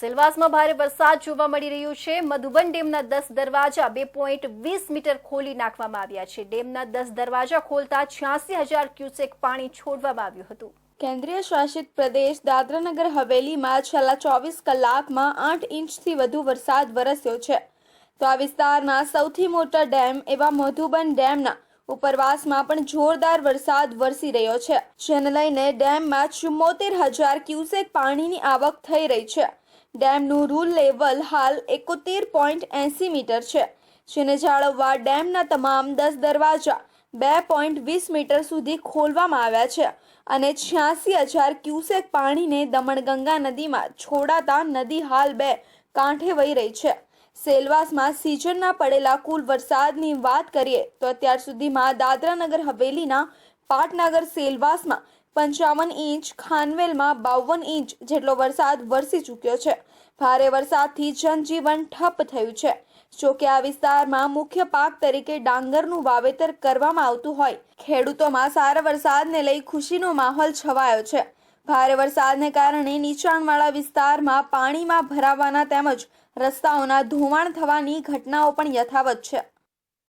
સેલવાસમાં ભારે વરસાદ જોવા મળી રહ્યો છે. મધુબન ડેમના દસ દરવાજા બે પોઈન્ટ વીસ મીટર ખોલી નાખવામાં આવ્યા છે. ડેમના દસ દરવાજા ખોલતા છ્યાસી હજાર ક્યુસેક પાણી છોડવામાં આવ્યું હતું. કેન્દ્રીય શાસિત પ્રદેશ દાદરાનગર હવેલીમાં છેલ્લા ચોવીસ કલાકમાં આઠ ઇંચથી વધુ વરસાદ વરસ્યો છે. તો આ વિસ્તારના સૌથી મોટા ડેમ એવા મધુબન ડેમના ઉપરવાસમાં પણ જોરદાર વરસાદ વરસી રહ્યો છે. જેને લઈને ડેમમાં ચુમ્મોતેર હજાર ક્યુસેક પાણીની આવક થઈ રહી છે. ડેમનું રૂલ લેવલ હાલ એકોતેર પોઈન્ટ એંસી મીટર છે. જેને જાળવવા ડેમના તમામ દસ દરવાજા બે પોઈન્ટ વીસ મીટર સુધી ખોલવામાં આવ્યા છે અને છ્યાસી હજાર ક્યુસેક પાણીને દમણગંગા નદીમાં છોડાતા નદી હાલ બે કાંઠે વહી રહી છે. સેલવાસમાં સિઝનના પડેલા કુલ વરસાદની વાત કરીએ તો અત્યાર સુધીમાં દાદરાનગર હવેલીના પાટનગર સેલવાસમાં પંચાવન ઇંચ, ખાનવેલમાં બાવન ઇંચ જેટલો વરસાદ વરસી ચૂક્યો છે. ભારે વરસાદથી જનજીવન ઠપ થયું છે. જોકે આ વિસ્તારમાં મુખ્ય પાક તરીકે ડાંગરનું વાવેતર કરવામાં આવતું હોય. ખેડૂતોમાં સારા વરસાદને લઈ ખુશીનો માહોલ છવાયો છે. ભારે વરસાદને કારણે નીચાણવાળા વિસ્તારમાં પાણીમાં ભરાવાના તેમજ રસ્તાઓના ધોવાણ થવાની ઘટનાઓ પણ યથાવત છે.